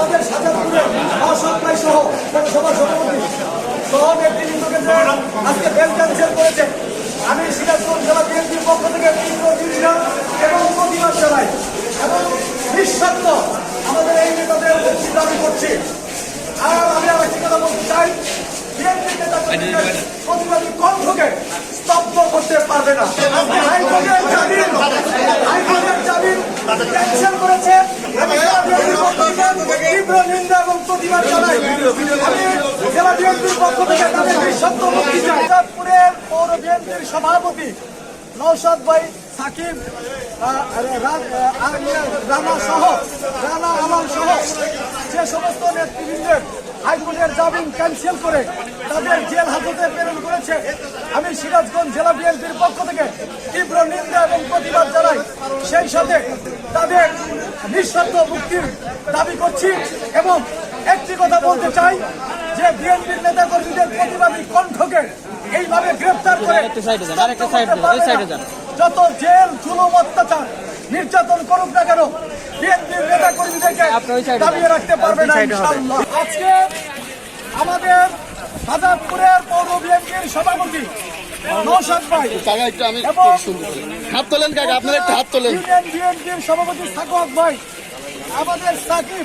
আমাদের সাজাদপুরে মহাসপ্তাহ সহ পৌরসভা সভাপতি সহ নেতৃবৃন্দকে যে আজকে বেল ক্যান্সেল করেছে, আমি সিরাজগঞ্জ জেলা বিএনপির পক্ষ থেকে এবং প্রতিবাদ জানাই। এবং নিঃস্বার্থ আমাদের এই নেতাদের মুক্তি দাবি করছি। আর আমি আর একটি কথা বলতে চাই বিএনপি নেতা প্রতিবাদী কণ্ঠকে স্তব্ধ করতে পারবে না। আজকে হাইকোর্টের জামিন ক্যান্সেল করেছে আমি জেলা বিএনপির পক্ষ থেকে তীব্র নিন্দা এবং প্রতিবাদ জানাই। জেলা বিএনপির পক্ষ থেকে তাদের নিঃশব্দ মুক্তি চাই চাঁদপুরের পৌর বিএনপির সভাপতি নৌসাদ ভাই সাকিব আহ, রানা সহ রানা আমান সহ যে সমস্ত নেতৃবৃন্দের হাইকোর্টের জামিন ক্যান্সেল করে তাদের জেল হাজতে প্রেরণ করেছে। আমি সিরাজগঞ্জ জেলা বিএনপির পক্ষ থেকে তীব্র নিন্দা এবং প্রতিবাদ জানাই। সেই সাথে তাদের নিঃস্বার্থ মুক্তির দাবি করছি এবং একটি কথা বলতে চাই যে বিএনপির নেতাকর্মীদের প্রতিবাদী কণ্ঠকে এইভাবে গ্রেফতার করে। যত জেল জুলুম অত্যাচার নির্যাতন করুক না কেন বিএনপির নেতা কর্মীদেরকে দাবিয়ে রাখতে পারবে না। আজকে আমাদের বাজারপুরের পৌর বিএনপির সভাপতি নৌসাদ ভাই। কাকা একটু আমি। হাত তোলেন কাকা? আপনারা একটু হাত তোলেন। বিএনপির সভাপতি সাকোয়াক ভাই। আমাদের সাকিব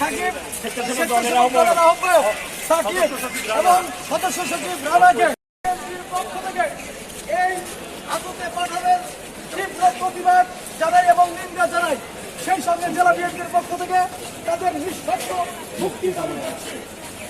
সাকিব সাকিব এবং সদস্য সচিব রানাকে পক্ষ থেকে এই আততে পাঠানোর তীব্র প্রতিবাদ জানাই এবং নিন্দা জানাই। সেই সঙ্গে জেলা বিএনপির পক্ষ থেকে তাদের নিঃস্বার্থ মুক্তি দাবি করছি।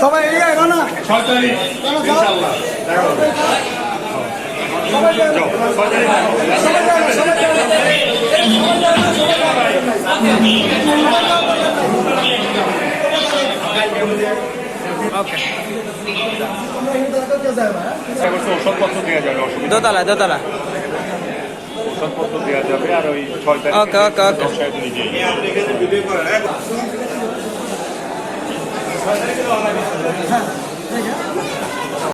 সবাই এগিয়ে এগো না ছয় তারিখ ইনশাল্লাহ। দেখা সবাই যাও। সবাই যাও, সবাই ওষুধপত্র দেওয়া যাবে দোতলা দোতলা নেই। ওষুধপত্র দেওয়া যাবে আর ওই ছয় তারিখ ওকে, ওকে, ওকে। আছে